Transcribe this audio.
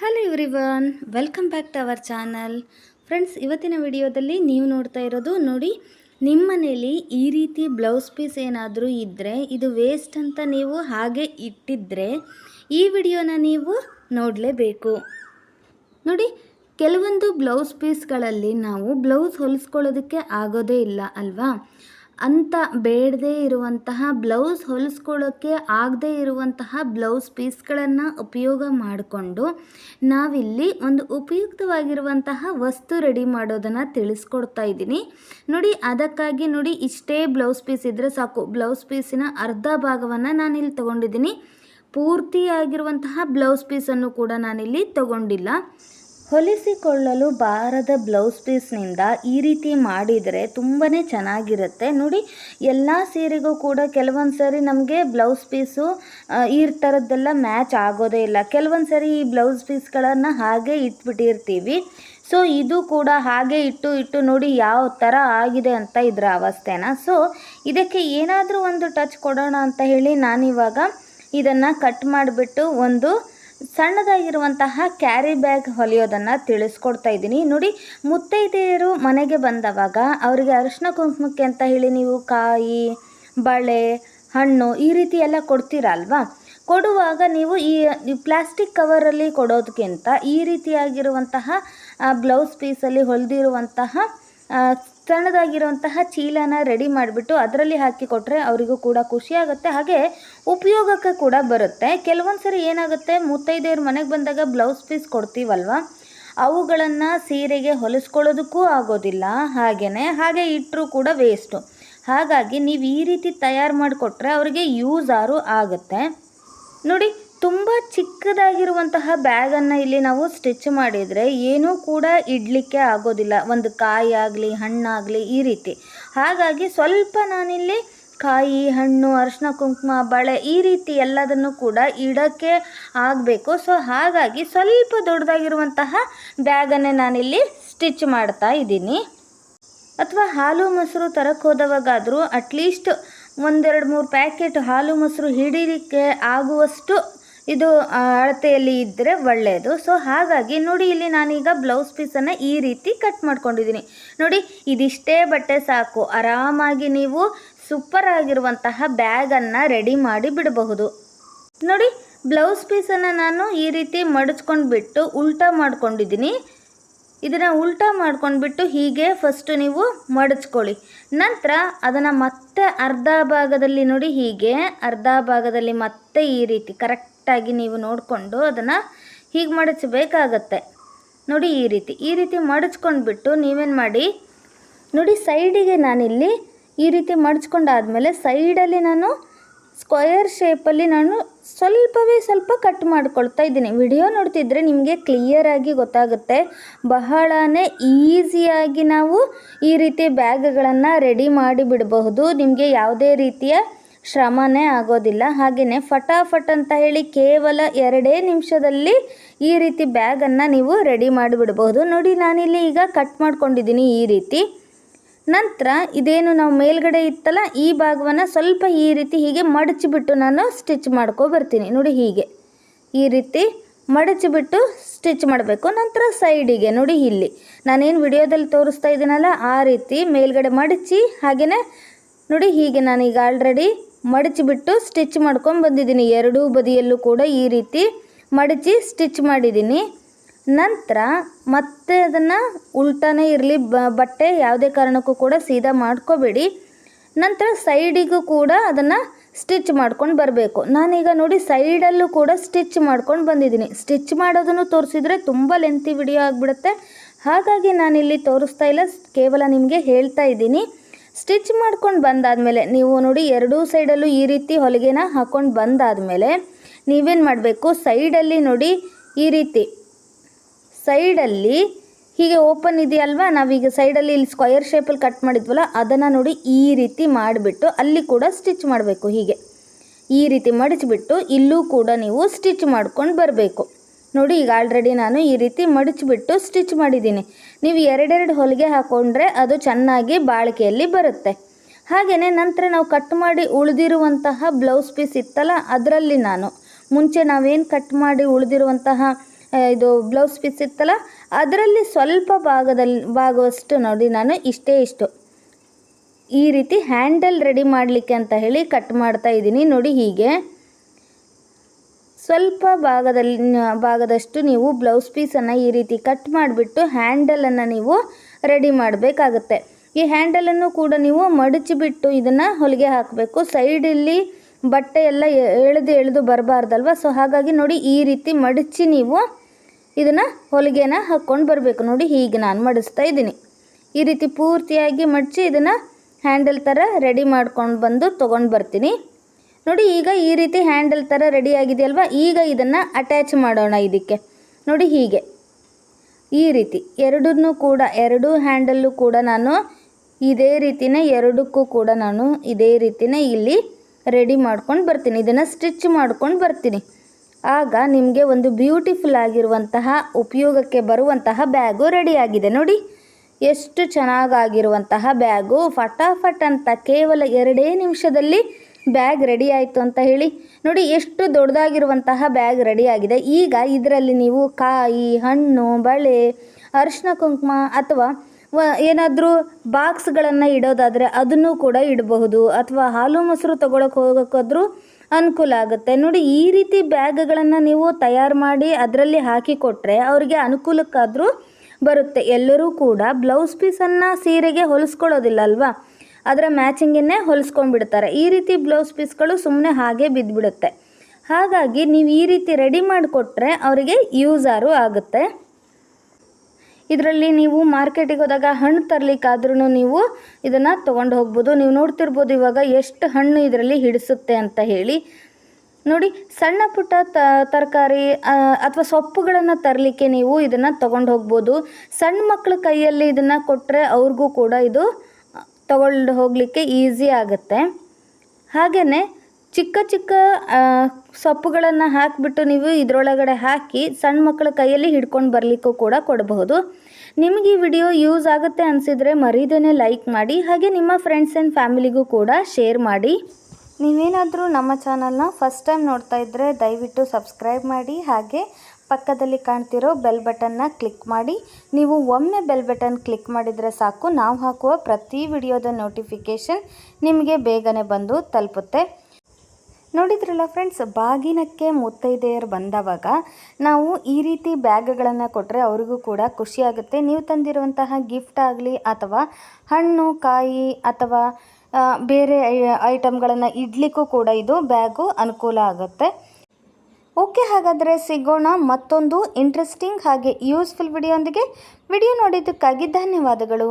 Hello everyone welcome back to our channel friends ಇವತ್ತಿನ ವಿಡಿಯೋದಲ್ಲಿ ನೀವು ನೋಡ್ತಾ ಇರೋದು ನೋಡಿ ನಿಮ್ಮ ಮನೇಲಿ ಈ ರೀತಿ ಬ್ಲೌಸ್ ಪೀಸ್ ಏನಾದರೂ ಇದ್ದರೆ ಇದು ವೇಸ್ಟ್ ಅಂತ ನೀವು ಹಾಗೆ ಇಟ್ಟಿದ್ದರೆ ಈ ವಿಡಿಯೋನ ನೀವು ನೋಡಲೇಬೇಕು. ನೋಡಿ, ಕೆಲವೊಂದು ಬ್ಲೌಸ್ ಪೀಸ್ಗಳಲ್ಲಿ ನಾವು ಬ್ಲೌಸ್ ಹೊಲಿಸ್ಕೊಳ್ಳೋದಕ್ಕೆ ಆಗೋದೇ ಇಲ್ಲ ಅಲ್ವಾ? ಅಂತ ಬೇಡದೇ ಇರುವಂತಹ ಬ್ಲೌಸ್ ಹೊಲಿಸ್ಕೊಳ್ಳೋಕ್ಕೆ ಆಗದೇ ಇರುವಂತಹ ಬ್ಲೌಸ್ ಪೀಸ್ಗಳನ್ನು ಉಪಯೋಗ ಮಾಡಿಕೊಂಡು ನಾವಿಲ್ಲಿ ಒಂದು ಉಪಯುಕ್ತವಾಗಿರುವಂತಹ ವಸ್ತು ರೆಡಿ ಮಾಡೋದನ್ನು ತಿಳಿಸ್ಕೊಡ್ತಾ ಇದ್ದೀನಿ. ನೋಡಿ, ಅದಕ್ಕಾಗಿ ನೋಡಿ, ಇಷ್ಟೇ ಬ್ಲೌಸ್ ಪೀಸ್ ಇದ್ದರೆ ಸಾಕು. ಬ್ಲೌಸ್ ಪೀಸಿನ ಅರ್ಧ ಭಾಗವನ್ನು ನಾನಿಲ್ಲಿ ತೊಗೊಂಡಿದ್ದೀನಿ. ಪೂರ್ತಿಯಾಗಿರುವಂತಹ ಬ್ಲೌಸ್ ಪೀಸನ್ನು ಕೂಡ ನಾನಿಲ್ಲಿ ತಗೊಂಡಿಲ್ಲ. ಹೊಲಿಸಿಕೊಳ್ಳಲು ಬಾರದ ಬ್ಲೌಸ್ ಪೀಸ್ನಿಂದ ಈ ರೀತಿ ಮಾಡಿದರೆ ತುಂಬಾ ಚೆನ್ನಾಗಿರುತ್ತೆ. ನೋಡಿ, ಎಲ್ಲ ಸೀರೆಗೂ ಕೂಡ ಕೆಲವೊಂದು ಸರಿ ನಮಗೆ ಬ್ಲೌಸ್ ಪೀಸು ಈ ಥರದ್ದೆಲ್ಲ ಮ್ಯಾಚ್ ಆಗೋದೇ ಇಲ್ಲ. ಕೆಲವೊಂದು ಸರಿ ಈ ಬ್ಲೌಸ್ ಪೀಸ್ಗಳನ್ನು ಹಾಗೆ ಇಟ್ಬಿಟ್ಟಿರ್ತೀವಿ. ಸೊ ಇದು ಕೂಡ ಹಾಗೆ ಇಟ್ಟು ಇಟ್ಟು ನೋಡಿ ಯಾವ ಥರ ಆಗಿದೆ ಅಂತ ಇದರ ಅವಸ್ಥೆನ. ಸೊ ಇದಕ್ಕೆ ಏನಾದರೂ ಒಂದು ಟಚ್ ಕೊಡೋಣ ಅಂತ ಹೇಳಿ ನಾನಿವಾಗ ಇದನ್ನು ಕಟ್ ಮಾಡಿಬಿಟ್ಟು ಒಂದು ಸಣ್ಣದಾಗಿರುವಂತಹ ಕ್ಯಾರಿ ಬ್ಯಾಗ್ ಹೊಲಿಯೋದನ್ನು ತಿಳಿಸ್ಕೊಡ್ತಾ ಇದ್ದೀನಿ. ನೋಡಿ, ಮುತ್ತೈದೆಯರು ಮನೆಗೆ ಬಂದವಾಗ ಅವರಿಗೆ ಅರಿಶಿನ ಕುಂಕುಮಕ್ಕೆ ಅಂತ ಹೇಳಿ ನೀವು ಕಾಯಿ, ಬಳೆ, ಹಣ್ಣು ಈ ರೀತಿ ಎಲ್ಲ ಕೊಡ್ತೀರಲ್ವಾ? ಕೊಡುವಾಗ ನೀವು ಈ ಪ್ಲಾಸ್ಟಿಕ್ ಕವರಲ್ಲಿ ಕೊಡೋದಕ್ಕಿಂತ ಈ ರೀತಿಯಾಗಿರುವಂತಹ ಬ್ಲೌಸ್ ಪೀಸಲ್ಲಿ ಹೊಲಿದಿರುವಂತಹ ಸಣ್ಣದಾಗಿರುವಂತಹ ಚೀಲನ ರೆಡಿ ಮಾಡಿಬಿಟ್ಟು ಅದರಲ್ಲಿ ಹಾಕಿ ಕೊಟ್ಟರೆ ಅವರಿಗೂ ಕೂಡ ಖುಷಿಯಾಗುತ್ತೆ ಹಾಗೆ ಉಪಯೋಗಕ್ಕೆ ಕೂಡ ಬರುತ್ತೆ. ಕೆಲವೊಂದು ಸರಿ ಏನಾಗುತ್ತೆ, ಮುತ್ತೈದೆಯವ್ರ ಮನೆಗೆ ಬಂದಾಗ ಬ್ಲೌಸ್ ಪೀಸ್ ಕೊಡ್ತೀವಲ್ವ? ಅವುಗಳನ್ನು ಸೀರೆಗೆ ಹೊಲಿಸ್ಕೊಳ್ಳೋದಕ್ಕೂ ಆಗೋದಿಲ್ಲ. ಹಾಗೆಯೇ ಹಾಗೆ ಇಟ್ಟರೂ ಕೂಡ ವೇಸ್ಟು ಹಾಗಾಗಿ ನೀವು ಈ ರೀತಿ ತಯಾರು ಮಾಡಿಕೊಟ್ರೆ ಅವರಿಗೆ ಯೂಸ್ ಆರು ಆಗುತ್ತೆ. ನೋಡಿ ತುಂಬ ಚಿಕ್ಕದಾಗಿರುವಂತಹ ಬ್ಯಾಗನ್ನು ಇಲ್ಲಿ ನಾವು ಸ್ಟಿಚ್ ಮಾಡಿದರೆ ಏನೂ ಕೂಡ ಇಡಲಿಕ್ಕೆ ಆಗೋದಿಲ್ಲ. ಒಂದು ಕಾಯಿ ಆಗಲಿ ಹಣ್ಣಾಗಲಿ ಈ ರೀತಿ. ಹಾಗಾಗಿ ಸ್ವಲ್ಪ ನಾನಿಲ್ಲಿ ಕಾಯಿ, ಹಣ್ಣು ಅರಿಶಿನ ಕುಂಕುಮ, ಬಳೆ ಈ ರೀತಿ ಎಲ್ಲದನ್ನು ಕೂಡ ಇಡೋಕ್ಕೆ ಆಗಬೇಕು. ಸೊ ಹಾಗಾಗಿ ಸ್ವಲ್ಪ ದೊಡ್ಡದಾಗಿರುವಂತಹ ಬ್ಯಾಗನ್ನೇ ನಾನಿಲ್ಲಿ ಸ್ಟಿಚ್ ಮಾಡ್ತಾ ಇದ್ದೀನಿ. ಅಥವಾ ಹಾಲು ಮೊಸರು ತರಕ್ಕೆ ಹೋದವಾಗಾದರೂ ಅಟ್ಲೀಸ್ಟ್ ಒಂದೆರಡು ಮೂರು ಪ್ಯಾಕೆಟ್ ಹಾಲು ಮೊಸರು ಹಿಡೀಲಿಕ್ಕೆ ಆಗುವಷ್ಟು ಇದು ಅಳತೆಯಲ್ಲಿ ಇದ್ದರೆ ಒಳ್ಳೆಯದು ಸೊ ಹಾಗಾಗಿ ನೋಡಿ, ಇಲ್ಲಿ ನಾನೀಗ ಬ್ಲೌಸ್ ಪೀಸನ್ನು ಈ ರೀತಿ ಕಟ್ ಮಾಡ್ಕೊಂಡಿದ್ದೀನಿ. ನೋಡಿ, ಇದಿಷ್ಟೇ ಬಟ್ಟೆ ಸಾಕು. ಆರಾಮಾಗಿ ನೀವು ಸೂಪರ್ ಆಗಿರುವಂತಹ ಬ್ಯಾಗನ್ನು ರೆಡಿ ಮಾಡಿ ಬಿಡಬಹುದು. ನೋಡಿ ಬ್ಲೌಸ್ ಪೀಸನ್ನು ನಾನು ಈ ರೀತಿ ಮಡಚ್ಕೊಂಡ್ಬಿಟ್ಟು ಉಲ್ಟಾ ಮಾಡ್ಕೊಂಡಿದ್ದೀನಿ. ಇದನ್ನು ಉಲ್ಟಾ ಮಾಡ್ಕೊಂಡ್ಬಿಟ್ಟು ಹೀಗೆ ಫಸ್ಟು ನೀವು ಮಡಚ್ಕೊಳ್ಳಿ. ನಂತರ ಅದನ್ನು ಮತ್ತೆ ಅರ್ಧ ಭಾಗದಲ್ಲಿ ನೋಡಿ, ಹೀಗೆ ಅರ್ಧ ಭಾಗದಲ್ಲಿ ಮತ್ತೆ ಈ ರೀತಿ ಕರೆಕ್ಟಾಗಿ ನೀವು ನೋಡಿಕೊಂಡು ಅದನ್ನು ಹೀಗೆ ಮಡಚಬೇಕಾಗತ್ತೆ ನೋಡಿ ಈ ರೀತಿ ಈ ರೀತಿ ಮಡಚ್ಕೊಂಡ್ಬಿಟ್ಟು ನೀವೇನು ಮಾಡಿ, ನೋಡಿ ಸೈಡಿಗೆ ನಾನಿಲ್ಲಿ ಈ ರೀತಿ ಮಡಚ್ಕೊಂಡಾದಮೇಲೆ ಸೈಡಲ್ಲಿ ನಾನು ಸ್ಕ್ವಯರ್ ಶೇಪಲ್ಲಿ ನಾನು ಸ್ವಲ್ಪವೇ ಸ್ವಲ್ಪ ಕಟ್ ಮಾಡ್ಕೊಳ್ತಾ ಇದ್ದೀನಿ. ವಿಡಿಯೋ ನೋಡ್ತಿದ್ರೆ ನಿಮಗೆ ಕ್ಲಿಯರಾಗಿ ಗೊತ್ತಾಗುತ್ತೆ. ಬಹಳನೇ ಈಸಿಯಾಗಿ ನಾವು ಈ ರೀತಿ ಬ್ಯಾಗ್ಗಳನ್ನು ರೆಡಿ ಮಾಡಿ ಬಿಡಬಹುದು ನಿಮಗೆ ಯಾವುದೇ ರೀತಿಯ ಶ್ರಮನೇ ಆಗೋದಿಲ್ಲ. ಹಾಗೆಯೇ ಫಟಾಫಟ್ ಅಂತ ಹೇಳಿ ಕೇವಲ ಎರಡೇ ನಿಮಿಷದಲ್ಲಿ ಈ ರೀತಿ ಬ್ಯಾಗನ್ನು ನೀವು ರೆಡಿ ಮಾಡಿಬಿಡ್ಬೋದು. ನೋಡಿ, ನಾನಿಲ್ಲಿ ಈಗ ಕಟ್ ಮಾಡ್ಕೊಂಡಿದ್ದೀನಿ ಈ ರೀತಿ. ನಂತರ ಇದೇನು ನಾವು ಮೇಲ್ಗಡೆ ಇತ್ತಲ್ಲ, ಈ ಭಾಗವನ್ನು ಸ್ವಲ್ಪ ಈ ರೀತಿ ಹೀಗೆ ಮಡಚಿಬಿಟ್ಟು ನಾನು ಸ್ಟಿಚ್ ಮಾಡ್ಕೊಬರ್ತೀನಿ ನೋಡಿ, ಹೀಗೆ. ಈ ರೀತಿ ಮಡಚಿಬಿಟ್ಟು ಸ್ಟಿಚ್ ಮಾಡಬೇಕು. ನಂತರ ಸೈಡಿಗೆ, ನೋಡಿ, ಇಲ್ಲಿ. ನಾನೇನು ವಿಡಿಯೋದಲ್ಲಿ ತೋರಿಸ್ತಾ ಇದ್ದೀನಲ್ಲ, ಆ ರೀತಿ ಮೇಲ್ಗಡೆ ಮಡಚಿ ಹಾಗೆಯೇ ನೋಡಿ, ಹೀಗೆ ನಾನೀಗ ಆಲ್ರೆಡಿ ಮಡಚಿಬಿಟ್ಟು ಸ್ಟಿಚ್ ಮಾಡ್ಕೊಂಡು ಬಂದಿದ್ದೀನಿ. ಎರಡೂ ಬದಿಯಲ್ಲೂ ಕೂಡ ಈ ರೀತಿ ಮಡಚಿ ಸ್ಟಿಚ್ ಮಾಡಿದ್ದೀನಿ. ನಂತರ ಮತ್ತೆ ಅದನ್ನು ಉಲ್ಟಾನೇ ಇರಲಿ ಬಟ್ಟೆ ಯಾವುದೇ ಕಾರಣಕ್ಕೂ ಕೂಡ ಸೀದಾ ಮಾಡ್ಕೋಬೇಡಿ. ನಂತರ ಸೈಡಿಗೂ ಕೂಡ ಅದನ್ನು ಸ್ಟಿಚ್ ಮಾಡ್ಕೊಂಡು ಬರಬೇಕು. ನಾನೀಗ ನೋಡಿ ಸೈಡಲ್ಲೂ ಕೂಡ ಸ್ಟಿಚ್ ಮಾಡ್ಕೊಂಡು ಬಂದಿದ್ದೀನಿ. ಸ್ಟಿಚ್ ಮಾಡೋದನ್ನು ತೋರಿಸಿದ್ರೆ ತುಂಬ ಲೆಂತಿ ವಿಡಿಯೋ ಆಗಿಬಿಡುತ್ತೆ. ಹಾಗಾಗಿ ನಾನಿಲ್ಲಿ ತೋರಿಸ್ತಾ ಇಲ್ಲ, ಕೇವಲ ನಿಮಗೆ ಹೇಳ್ತಾ ಇದ್ದೀನಿ. ಸ್ಟಿಚ್ ಮಾಡ್ಕೊಂಡು ಬಂದಾದಮೇಲೆ ನೀವು ನೋಡಿ ಎರಡೂ ಸೈಡಲ್ಲೂ ಈ ರೀತಿ ಹೊಲಿಗೆನ ಹಾಕ್ಕೊಂಡು ಬಂದಾದಮೇಲೆ ನೀವೇನು ಮಾಡಬೇಕು? ಸೈಡಲ್ಲಿ ನೋಡಿ ಈ ರೀತಿ. ಸೈಡಲ್ಲಿ ಹೀಗೆ ಓಪನ್ ಇದೆಯಲ್ವಾ? ನಾವೀಗ ಸೈಡಲ್ಲಿ ಇಲ್ಲಿ ಸ್ಕ್ವಯರ್ ಶೇಪಲ್ಲಿ ಕಟ್ ಮಾಡಿದ್ವಲ್ಲ, ಅದನ್ನು ನೋಡಿ ಈ ರೀತಿ ಮಾಡಿಬಿಟ್ಟು ಅಲ್ಲಿ ಕೂಡ ಸ್ಟಿಚ್ ಮಾಡಬೇಕು ಹೀಗೆ. ಈ ರೀತಿ ಮಡಚಿಬಿಟ್ಟು ಇಲ್ಲೂ ಕೂಡ ನೀವು ಸ್ಟಿಚ್ ಮಾಡ್ಕೊಂಡು ಬರಬೇಕು. ನೋಡಿ, ಈಗ ಆಲ್ರೆಡಿ ನಾನು ಈ ರೀತಿ ಮಡಚಿಬಿಟ್ಟು ಸ್ಟಿಚ್ ಮಾಡಿದ್ದೀನಿ. ನೀವು ಎರಡೆರಡು ಹೊಲಿಗೆ ಹಾಕ್ಕೊಂಡ್ರೆ ಅದು ಚೆನ್ನಾಗಿ ಬಾಳಿಕೆಯಲ್ಲಿ ಬರುತ್ತೆ. ಹಾಗೆಯೇ ನಂತರ ನಾವು ಕಟ್ ಮಾಡಿ ಉಳಿದಿರುವಂತಹ ಬ್ಲೌಸ್ ಪೀಸ್ ಇತ್ತಲ್ಲ, ಅದರಲ್ಲಿ ನಾನು. ಮುಂಚೆ ನಾವೇನು ಕಟ್ ಮಾಡಿ ಉಳಿದಿರುವಂತಹ ಇದು ಬ್ಲೌಸ್ ಪೀಸ್ ಇತ್ತಲ್ಲ, ಅದರಲ್ಲಿ ಸ್ವಲ್ಪ ಭಾಗದಲ್ಲಿ, ಭಾಗವಷ್ಟು ನೋಡಿ, ನಾನು ಇಷ್ಟೇ ಇಷ್ಟು. ಈ ರೀತಿ ಹ್ಯಾಂಡಲ್ ರೆಡಿ ಮಾಡಲಿಕ್ಕೆ ಅಂತ ಹೇಳಿ ಕಟ್ ಮಾಡ್ತಾ ಇದ್ದೀನಿ. ನೋಡಿ ಹೀಗೆ. ಸ್ವಲ್ಪ ಭಾಗದಲ್ಲಿ ಭಾಗದಷ್ಟು ನೀವು ಬ್ಲೌಸ್ ಪೀಸನ್ನು ಈ ರೀತಿ ಕಟ್ ಮಾಡಿಬಿಟ್ಟು ಹ್ಯಾಂಡಲನ್ನು ನೀವು ರೆಡಿ ಮಾಡಬೇಕಾಗುತ್ತೆ. ಈ ಹ್ಯಾಂಡಲನ್ನು ಕೂಡ ನೀವು ಮಡಚಿಬಿಟ್ಟು ಇದನ್ನು ಹೊಲಿಗೆ ಹಾಕಬೇಕು. ಸೈಡಲ್ಲಿ ಬಟ್ಟೆ ಎಲ್ಲ ಎಳೆದು ಎಳೆದು ಬರಬಾರ್ದಲ್ವ? ಸೊ ಹಾಗಾಗಿ ನೋಡಿ ಈ ರೀತಿ ಮಡಚಿ ನೀವು ಇದನ್ನು ಹೊಲಿಗೆನ ಹಾಕ್ಕೊಂಡು ಬರಬೇಕು. ನೋಡಿ ಹೀಗೆ ನಾನು ಮಡಿಸ್ತಾ ಇದ್ದೀನಿ. ಈ ರೀತಿ ಪೂರ್ತಿಯಾಗಿ ಮಡಚಿ ಇದನ್ನು ಹ್ಯಾಂಡಲ್ ಥರ ರೆಡಿ ಮಾಡ್ಕೊಂಡು ಬಂದು ತೊಗೊಂಡು ಬರ್ತೀನಿ. ನೋಡಿ, ಈಗ ಈ ರೀತಿ ಹ್ಯಾಂಡಲ್ ಥರ ರೆಡಿ ಆಗಿದೆಯಲ್ವಾ? ಈಗ ಇದನ್ನು ಅಟ್ಯಾಚ್ ಮಾಡೋಣ ಇದಕ್ಕೆ. ನೋಡಿ, ಹೀಗೆ. ಈ ರೀತಿ ಎರಡನ್ನೂ ಕೂಡ, ಎರಡೂ ಹ್ಯಾಂಡಲ್ಲು ಕೂಡ ನಾನು ಇದೇ ರೀತಿನೇ, ಎರಡಕ್ಕೂ ಕೂಡ ನಾನು ಇದೇ ರೀತಿನೇ ಇಲ್ಲಿ ರೆಡಿ ಮಾಡ್ಕೊಂಡು ಬರ್ತೀನಿ. ಇದನ್ನು ಸ್ಟಿಚ್ ಮಾಡ್ಕೊಂಡು ಬರ್ತೀನಿ. ಆಗ ನಿಮಗೆ ಒಂದು ಬ್ಯೂಟಿಫುಲ್ ಆಗಿರುವಂತಹ, ಉಪಯೋಗಕ್ಕೆ ಬರುವಂತಹ ಬ್ಯಾಗು ರೆಡಿಯಾಗಿದೆ ನೋಡಿ, ಎಷ್ಟು ಚೆನ್ನಾಗಾಗಿರುವಂತಹ ಬ್ಯಾಗು. ಫಟಾಫಟ್ ಅಂತ ಕೇವಲ ಎರಡೇ ನಿಮಿಷದಲ್ಲಿ ಬ್ಯಾಗ್ ರೆಡಿ ಆಯಿತು ಅಂತ ಹೇಳಿ. ನೋಡಿ, ಎಷ್ಟು ದೊಡ್ಡದಾಗಿರುವಂತಹ ಬ್ಯಾಗ್ ರೆಡಿಯಾಗಿದೆ ಈಗ ಇದರಲ್ಲಿ ನೀವು ಕಾಯಿ, ಹಣ್ಣು, ಬಳೆ ಅರಿಶಿನ ಕುಂಕುಮ ಅಥವಾ ಏನಾದರೂ ಬಾಕ್ಸ್ಗಳನ್ನು ಇಡೋದಾದರೆ ಅದನ್ನು ಕೂಡ ಇಡಬಹುದು. ಅಥವಾ ಹಾಲು ಮೊಸರು ತೊಗೊಳಕ್ಕೆ ಹೋಗೋಕ್ಕಾದರೂ ಅನುಕೂಲ ಆಗುತ್ತೆ. ನೋಡಿ, ಈ ರೀತಿ ಬ್ಯಾಗ್ಗಳನ್ನು ನೀವು ತಯಾರು ಮಾಡಿ ಅದರಲ್ಲಿ ಹಾಕಿ ಕೊಟ್ಟರೆ ಅವರಿಗೆ ಅನುಕೂಲಕ್ಕಾದರೂ ಬರುತ್ತೆ. ಎಲ್ಲರೂ ಕೂಡ ಬ್ಲೌಸ್ ಪೀಸನ್ನು ಸೀರೆಗೆ ಹೊಲಿಸ್ಕೊಳ್ಳೋದಿಲ್ಲ ಅಲ್ವಾ? ಅದರ ಮ್ಯಾಚಿಂಗನ್ನೇ ಹೊಲಿಸ್ಕೊಂಡ್ಬಿಡ್ತಾರೆ. ಈ ರೀತಿ ಬ್ಲೌಸ್ ಪೀಸ್ಗಳು ಸುಮ್ಮನೆ ಹಾಗೆ ಬಿದ್ದುಬಿಡುತ್ತೆ ಹಾಗಾಗಿ ನೀವು ಈ ರೀತಿ ರೆಡಿ ಮಾಡಿಕೊಟ್ರೆ ಅವರಿಗೆ ಯೂಸಾರು ಆಗುತ್ತೆ. ಇದರಲ್ಲಿ ನೀವು ಮಾರ್ಕೆಟಿಗೆ ಹೋದಾಗ ಹಣ್ಣು ತರಲಿಕ್ಕಾದ್ರೂ ನೀವು ಇದನ್ನು ತೊಗೊಂಡು ಹೋಗ್ಬೋದು. ನೀವು ನೋಡ್ತಿರ್ಬೋದು ಇವಾಗ ಎಷ್ಟು ಹಣ್ಣು ಇದರಲ್ಲಿ ಹಿಡಿಸುತ್ತೆ ಅಂತ ಹೇಳಿ. ನೋಡಿ, ಸಣ್ಣ ಪುಟ್ಟ ತರಕಾರಿ ಅಥವಾ ಸೊಪ್ಪುಗಳನ್ನು ತರಲಿಕ್ಕೆ ನೀವು ಇದನ್ನು ತೊಗೊಂಡು ಹೋಗ್ಬೋದು. ಸಣ್ಣ ಮಕ್ಕಳ ಕೈಯಲ್ಲಿ ಇದನ್ನು ಕೊಟ್ಟರೆ ಅವ್ರಿಗೂ ಕೂಡ ಇದು ತಗೊಂಡು ಹೋಗಲಿಕ್ಕೆ ಈಸಿ ಆಗುತ್ತೆ. ಹಾಗೆಯೇ ಚಿಕ್ಕ ಚಿಕ್ಕ ಸೊಪ್ಪುಗಳನ್ನು ಹಾಕಿಬಿಟ್ಟು ನೀವು ಇದರೊಳಗಡೆ ಹಾಕಿ ಸಣ್ಣ ಮಕ್ಕಳ ಕೈಯಲ್ಲಿ ಹಿಡ್ಕೊಂಡು ಬರಲಿಕ್ಕೂ ಕೂಡ ಕೊಡಬಹುದು. ನಿಮಗೆ ಈ ವಿಡಿಯೋ ಯೂಸ್ ಆಗುತ್ತೆ ಅನಿಸಿದರೆ ಮರೀದೇನೆ ಲೈಕ್ ಮಾಡಿ, ಹಾಗೆ ನಿಮ್ಮ ಫ್ರೆಂಡ್ಸ್ ಆ್ಯಂಡ್ ಫ್ಯಾಮಿಲಿಗೂ ಕೂಡ ಶೇರ್ ಮಾಡಿ. ನೀವೇನಾದರೂ ನಮ್ಮ ಚಾನಲ್ನ ಫಸ್ಟ್ ಟೈಮ್ ನೋಡ್ತಾ ಇದ್ದರೆ ದಯವಿಟ್ಟು ಸಬ್ಸ್ಕ್ರೈಬ್ ಮಾಡಿ, ಹಾಗೆ ಪಕ್ಕದಲ್ಲಿ ಕಾಣ್ತಿರೋ ಬೆಲ್ ಬಟನ್ನ ಕ್ಲಿಕ್ ಮಾಡಿ, ನೀವು ಒಮ್ಮೆ ಬೆಲ್ ಬಟನ್ ಕ್ಲಿಕ್ ಮಾಡಿದರೆ ಸಾಕು. ನಾವು ಹಾಕುವ ಪ್ರತಿ ವಿಡಿಯೋದ ನೋಟಿಫಿಕೇಷನ್ ನಿಮಗೆ ಬೇಗನೆ ಬಂದು ತಲುಪುತ್ತೆ. ನೋಡಿದ್ರಲ್ಲ ಫ್ರೆಂಡ್ಸ್ ಬಾಗಿನಕ್ಕೆ ಮುತ್ತೈದೆಯರು ಬಂದವಾಗ ನಾವು ಈ ರೀತಿ ಬ್ಯಾಗ್ಗಳನ್ನು ಕೊಟ್ಟರೆ ಅವ್ರಿಗೂ ಕೂಡ ಖುಷಿಯಾಗುತ್ತೆ ನೀವು ತಂದಿರುವಂತಹ ಗಿಫ್ಟ್ ಆಗಲಿ ಅಥವಾ ಹಣ್ಣು, ಕಾಯಿ ಅಥವಾ ಬೇರೆ ಐಟಮ್ಗಳನ್ನು ಇಡಲಿಕ್ಕೂ ಕೂಡ ಇದು ಬ್ಯಾಗು ಅನುಕೂಲ ಆಗುತ್ತೆ. ಓಕೆ ಹಾಗಾದರೆ ಸಿಗೋಣ ಮತ್ತೊಂದು ಇಂಟ್ರೆಸ್ಟಿಂಗ್ ಹಾಗೆ ಯೂಸ್ಫುಲ್ ವಿಡಿಯೋಂದಿಗೆ ವಿಡಿಯೋ ನೋಡಿದ್ದಕ್ಕಾಗಿ ಧನ್ಯವಾದಗಳು.